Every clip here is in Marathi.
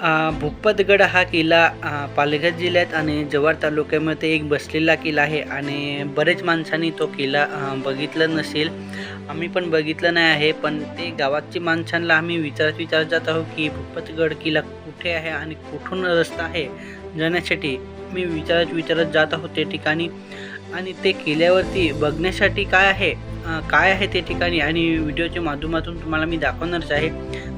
भूपतगड हा किल्ला पालघर जिल्ह्यात आणि जव्हार तालुक्यामध्ये एक बसलेला किल्ला आहे आणि बरेच माणसांनी तो किल्ला बघितला बघितलं नसेल. आम्ही पण बघितलं नाही आहे पण ते गावाची माणसांना आम्ही विचारत विचारत जात आहोत की भूपतगड किल्ला कुठे आहे आणि कुठून रस्ता आहे जाण्यासाठी. मी विचारत विचारत जात आहोत ते ठिकाणी. आणि ते किल्ल्यावरती बघण्यासाठी काय आहे काय आहे ते ठिकाणी आणि व्हिडिओच्या माध्यमातून तुम्हाला मी दाखवणारच आहे.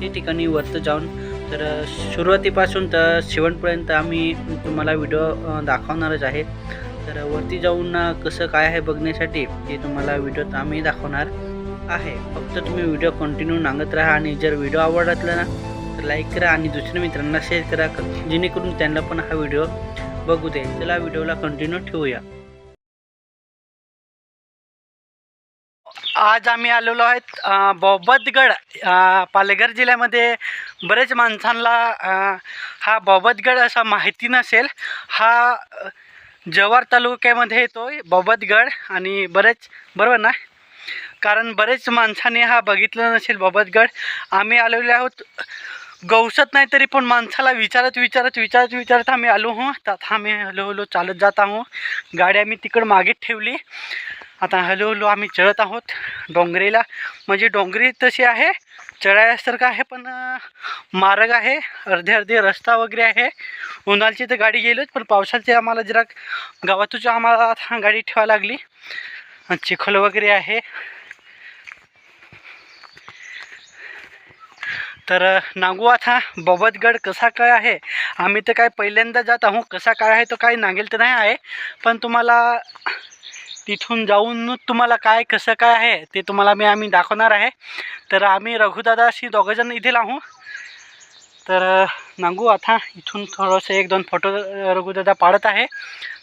ते ठिकाणी वरतं जाऊन तर सुरुवातीपासून तर शेवटपर्यंत आम्ही तुम्हाला व्हिडिओ दाखवणारच आहे. तर वरती जाऊन कसं काय आहे बघण्यासाठी ते तुम्हाला व्हिडिओत आम्ही दाखवणार आहे. फक्त तुम्ही व्हिडिओ कंटिन्यू नांगत राहा आणि जर व्हिडिओ आवडला ना तर लाईक करा आणि दुसऱ्या मित्रांना शेअर करा जेणेकरून त्यांना पण हा व्हिडिओ बघू दे. चला व्हिडिओला कंटिन्यू ठेवूया. आज आम्ही आलेलो आहेत बौबतगड बोबतगड पालघर जिल्ह्यामध्ये. बरेच माणसांना हा बोबतगड असा माहिती नसेल. हा जव्हार तालुक्यामध्ये येतो बोबतगड आणि बरेच बरोबर ना? कारण बरेच माणसाने हा बघितलं नसेल बोबतगड आम्ही आलेलो आहोत गवसत नाही तरी पण माणसाला विचारत विचारत विचारत विचारत आम्ही आलो हो. त्यात आम्ही हलो हलो चालत जात आहो गाडी आम्ही तिकडं मागे ठेवली. आता हलो हलो आम्ही चढत आहोत डोंगरीला. म्हणजे डोंगरी तशी आहे चढायसारखं आहे पण मार्ग आहे. अर्धे अर्धे रस्ता वगैरे आहे. उन्हाळची तर गाडी गेलोच पण पावसाची आम्हाला जरा गावातूच आम्हाला आता गाडी ठेवायला लागली. चिखल वगैरे आहे. तर नागू आता बबतगड कसा काय आहे? आम्ही तर काय पहिल्यांदा जात आहोत. कसा काय आहे तो काही नागेल तर नाही आहे. पण तुम्हाला तिथून जाऊन तुम्हाला काय कसं काय आहे ते तुम्हाला मी आम्ही दाखवणार आहे. तर आम्ही रघुदादाशी दोघंजण इथे लाहू तर नांगू आता इथून थोडंसं एक दोन फोटो रघुदादा पाडत आहे.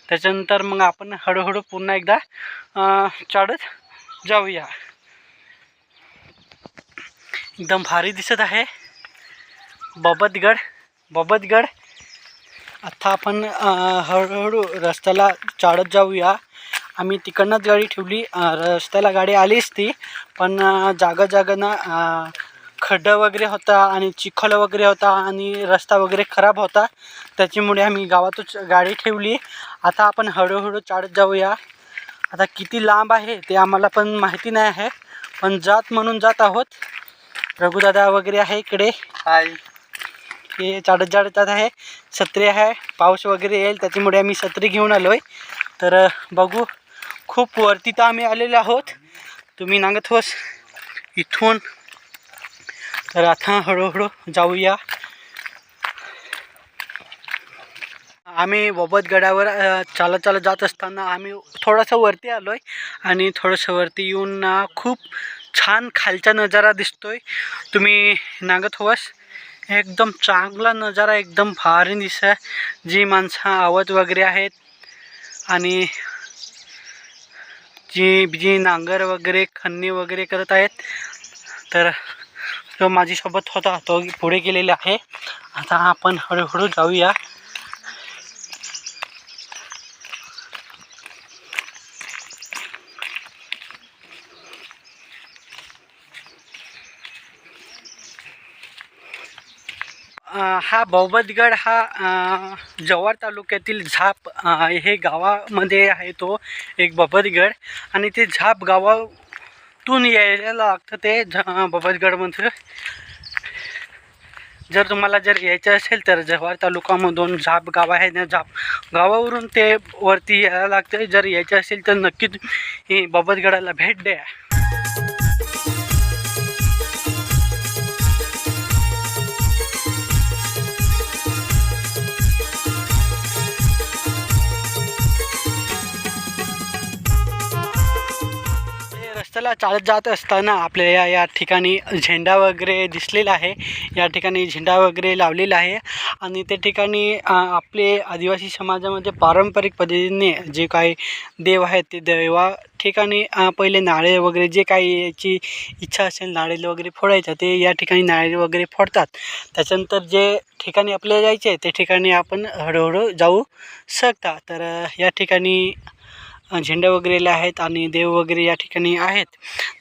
त्याच्यानंतर मग आपण हळूहळू पुन्हा एकदा चढत जाऊया. एकदम भारी दिसत आहे. बबतगड बबतगड. आता आपण हळूहळू रस्त्याला चाळत जाऊया. आम्ही तिकडनंच गाडी ठेवली. रस्त्याला गाडी आलीच ती पण जागा जागानं खड्डा वगैरे होता आणि चिखल वगैरे होता आणि रस्ता वगैरे खराब होता. त्याच्यामुळे आम्ही गावातच गाडी ठेवली. आता आपण हळूहळू चढत जाऊया. आता किती लांब आहे ते आम्हाला पण माहिती नाही आहे. पण जात म्हणून जात आहोत. रघुदादा वगैरे आहे इकडे. हाय. हे चढत चढत जात आहे छत्री आहे. पाऊस वगैरे येईल. त्याच्यामुळे आम्ही छत्री घेऊन आलो आहे तर बघू. खूप वरती तर आम्ही आलेलो आहोत. तुम्ही नांगत होस. इथून तर आता हळूहळू जाऊया. आम्ही बबतगडावर गडावर चालत चालत जात असताना आम्ही थोडंसं वरती आलो आहे आणि थोडंसं वरती येऊन खूप छान खालचा नजारा दिसतोय. तुम्ही नांगत होस. एकदम चांगला नजारा एकदम भारी दिसत आहे जी माणसं आवत वगैरे आहेत आणि जी जी नांगर वगैरे खन्नी वगैरे करत आहेत. तर तो माझ्यासोबत होता तो पुढे गेलेला आहे. आता आपण हळूहळू जाऊया. हा बौबतगड हा जव्हार तालुक्यातील झाप हे गावामध्ये आहे तो एक बबतगड आणि ते झाप गावातून यायला लागतं ते झा बबतगडमध्ये जर तुम्हाला जर यायचं असेल तर जव्हार तालुकामधून झाप गाव आहे ना झाप गावावरून ते वरती यायला लागतं जर यायचं असेल तर नक्की तुम्ही बबतगडाला भेट द्या. रस्त्याला चालत जात असताना आपल्या या ठिकाणी झेंडा वगैरे दिसलेला आहे. या ठिकाणी झेंडा वगैरे लावलेला आहे. आणि त्या ठिकाणी आपले आदिवासी समाजामध्ये पारंपरिक पद्धतीने जे काही देव आहेत ते देवा ठिकाणी पहिले नारळ वगैरे जे काही याची इच्छा असेल नारळ वगैरे फोडायचं ते या ठिकाणी नारळ वगैरे फोडतात. त्याच्यानंतर जे ठिकाणी आपल्याला जायचे आहे ते ठिकाणी आपण हळूहळू जाऊ शकता. तर या ठिकाणी झेंडे वगैरे आहेत आणि देव वगैरे या ठिकाणी आहेत.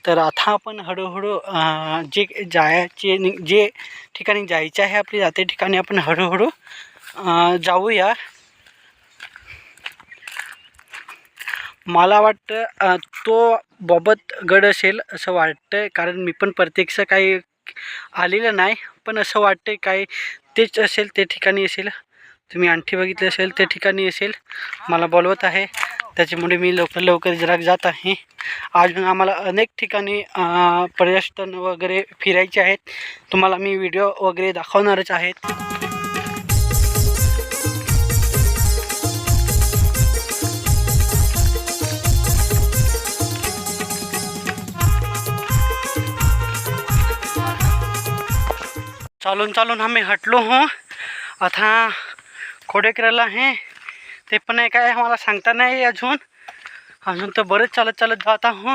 तर आता आपण हळूहळू जे जायचे जे ठिकाणी जायचे आहे आपली त्या ठिकाणी आपण हळूहळू जाऊया. मला वाटतं तो बॉबत गड असेल असं वाटतं कारण मी पण प्रत्यक्ष काही आलेलं नाही. पण असं वाटतं काही तेच असेल ते ठिकाणी असेल. तुम्ही आणखी बघितले असेल ते ठिकाणी असेल. मला बोलवत आहे. त्याच्यामुळे मी लवकर लवकर जरा जात आहे. अजून आम्हाला अनेक ठिकाणी पर्यटन वगैरे फिरायचे आहेत. तुम्हाला मी व्हिडिओ वगैरे दाखवणारच आहेत चालून चालून आम्ही हटलो हो. आता खोडेकराला आहे ते पण आहे काय मला सांगता नाही अजून. अजून तर बरेच चालत चालत जात आहो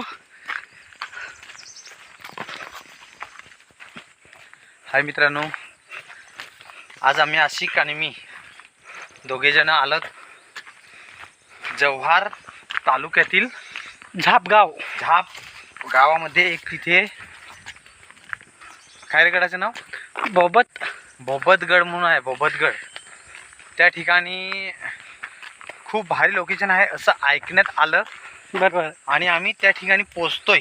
हाय मित्रांनो आज आम्ही आशिक आणि मी दोघेजण आलोत जव्हार तालुक्यातील झापगाव. झाप गावामध्ये एक तिथे काय रे गडाचं नाव? बोबत. बोबतगड म्हणून आहे बोबतगड. त्या ठिकाणी खूप भारी लोकेशन आहे असं ऐकण्यात आलं. बरोबर. आणि आम्ही त्या ठिकाणी पोचतोय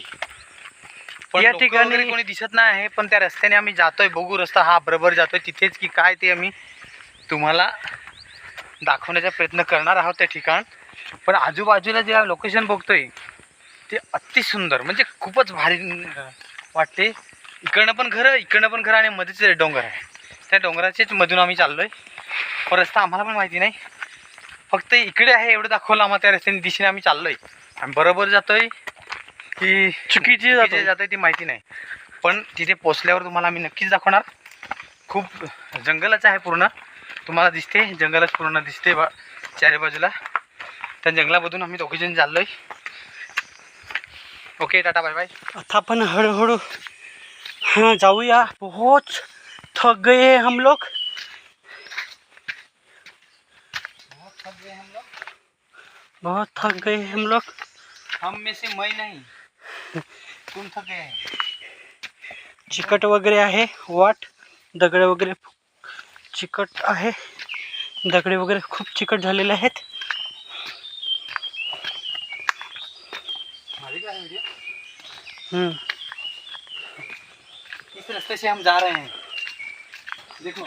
या ठिकाणी- कोणी दिसत नाही आहे पण त्या रस्त्याने आम्ही जातोय बघू रस्ता हा बरोबर जातोय तिथेच की काय ते आम्ही तुम्हाला दाखवण्याचा प्रयत्न करणार आहोत त्या ठिकाण. पण आजूबाजूला जे लोकेशन बघतोय ते अति सुंदर म्हणजे खूपच भारी वाटते. इकडनं पण घरं इकडनं पण घरं आणि मध्येच डोंगर आहे. त्या डोंगराच्याच मधून आम्ही चाललोय. पण रस्ता आम्हाला पण माहिती नाही. फक्त इकडे आहे एवढं दाखवलं आम्हाला त्या रस्त्याने दिशेने आम्ही चाललोय. आणि बरोबर जातोय. की चुकीची जातो जातोय. ती माहिती नाही. पण तिथे पोचल्यावर तुम्हाला आम्ही नक्कीच दाखवणार. खूप जंगलच आहे पूर्ण. तुम्हाला दिसते. जंगलच पूर्ण दिसते बा चारी बाजूला. त्या जंगलामधून आम्ही दोघेजण चाललोय. Okay tata bye bye. आता अपन हळूहळू हाँ जाऊया. बहुत थक गए हम लोग बहुत थक गए हम लोग। हम में से मैं नहीं। तुम थके हैं। चिकट वगैरे आहे वाट दगड वगैरे चिकट आहे। दगडे वगैरे खूप चिकट झालेले आहेत। है हम्म. इस रास्ते से हम जा रहे हैं। देखो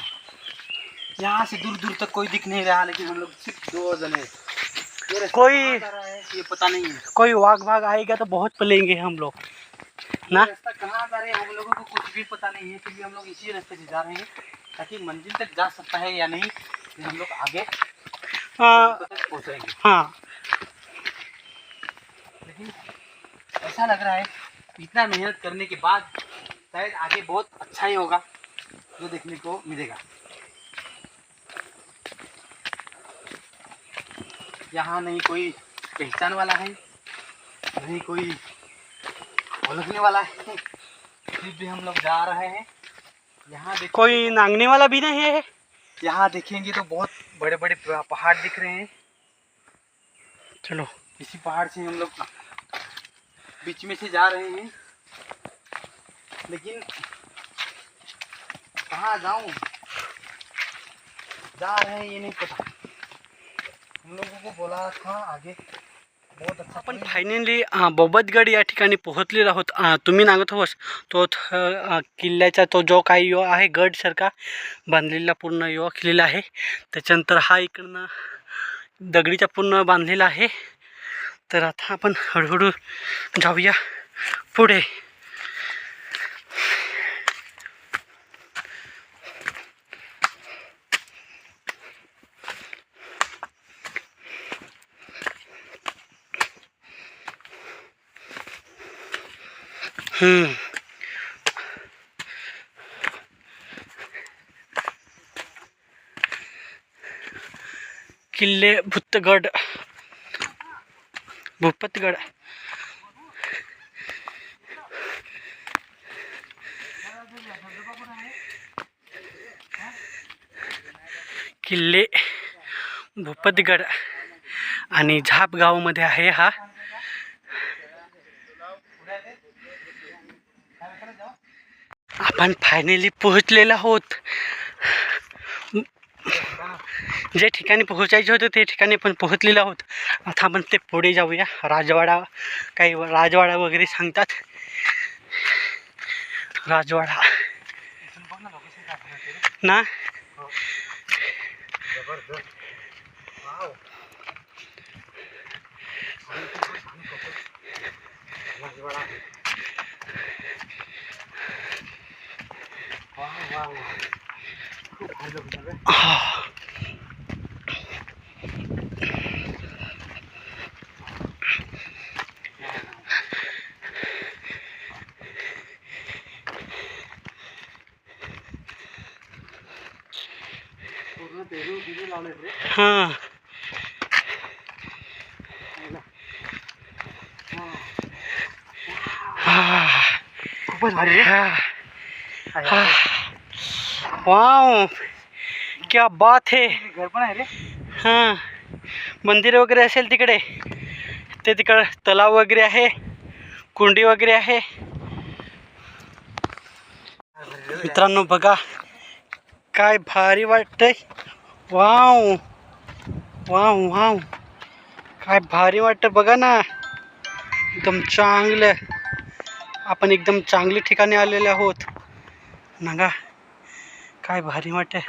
यहाँ से दूर दूर तक कोई दिख नहीं रहा लेकिन हम लोग सिर्फ़ दो जने हैं। कोई- ये पता नहीं है। कोई वाघ भाग आएगा तो बहुत पलेंगे हम लोग। ना? रास्ता कहाँ जा रहे हैं? हम लोगों को कुछ भी पता नहीं है क्योंकि हम लोग इसी रास्ते से जा रहे हैं ताकि मंजिल तक जा सकता है या नहीं हम लोग आगे हाँ। पहुँचेंगे। हाँ। लेकिन ऐसा लग रहा है इतना मेहनत करने के बाद शायद आगे बहुत अच्छा ही होगा जो देखने को मिलेगा। यहाँ नहीं कोई पहचान वाला है नहीं कोई ओळखने वाला है। फिर भी हम लोग जा रहे हैं। यहाँ देख कोई नांगने वाला भी नहीं है? यहाँ देखेंगे तो बहुत बड़े बड़े पहाड़ दिख रहे हैं। चलो। इसी पहाड़ से हम लोग बीच में से जा रहे हैं। लेकिन कहाँ जाऊँ? जा रहे हैं ये नहीं पता। हम लोगों को बोला था आगे। बहुत अच्छा आपण। फायनली बोबतगड या ठिकाणी पोहोचलेलो आहोत. तुम्ही नागत होस तो किल्ल्याचा तो जो काही यो आहे गडसारखा बांधलेला पूर्ण यो किल्ला आहे. त्याच्यानंतर हा इकडनं दगडीचा पूर्ण बांधलेला आहे. तर आता आपण हळूहळू जाऊया पुढे. किल्ले भुतगड भूपतगड. किल्ले भूपतगड. आणि झाप गावामध्ये आहे हा आपण फायनली पोहोचलेलो आहोत. जे ठिकाणी पोहोचायचे होते ते ठिकाणी पण पोहोचलेलो आहोत. आता आपण ते पुढे जाऊया. राजवाडा काही राजवाडा वगैरे सांगतात. राजवाडा. ना? हां Ah. खूपच भारी रे Ah. वाव क्या बात है। घर पण आहे रे. हां मंदिर वगैरे असेल तिकडे ते तिकडं तलाव वगैरे आहे कुंडी वगैरे आहे. मित्रांनो बघा काय भारी वाटतंय. Wow wow wow. काय भारी वाटतं बघा ना. एकदम चांगलं. आपण एकदम चांगल्या ठिकाणी आलेले आहोत. नगा. काय भारी वाटतं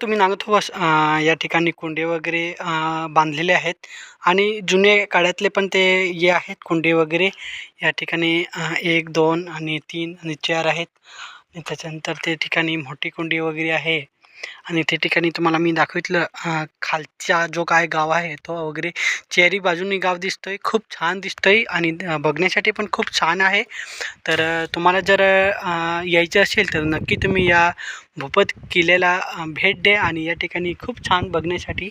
तुम्ही नागत बस या ठिकाणी कुंडे वगैरे बांधलेले आहेत. आणि जुने काळातले पण ते हे आहेत कुंडे वगैरे. या ठिकाणी एक दोन आणि तीन आणि चार आहेत. त्याच्यानंतर ते ठिकाणी मोठी कुंडी वगैरे आहे. आणि ते ठिकाणी तुम्हाला मी दाखवितलं खालचा जो काय गाव आहे तो वगैरे चेरी बाजूनी गाव दिसतोय खूप छान दिसतोय आणि बघण्यासाठी पण खूप छान आहे. तर तुम्हाला जर यायचं असेल तर नक्की तुम्ही या भूपत किल्ल्याला भेट द्या आणि या ठिकाणी खूप छान बघण्यासाठी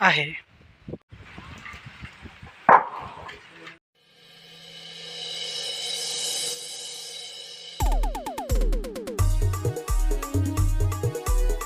आहे.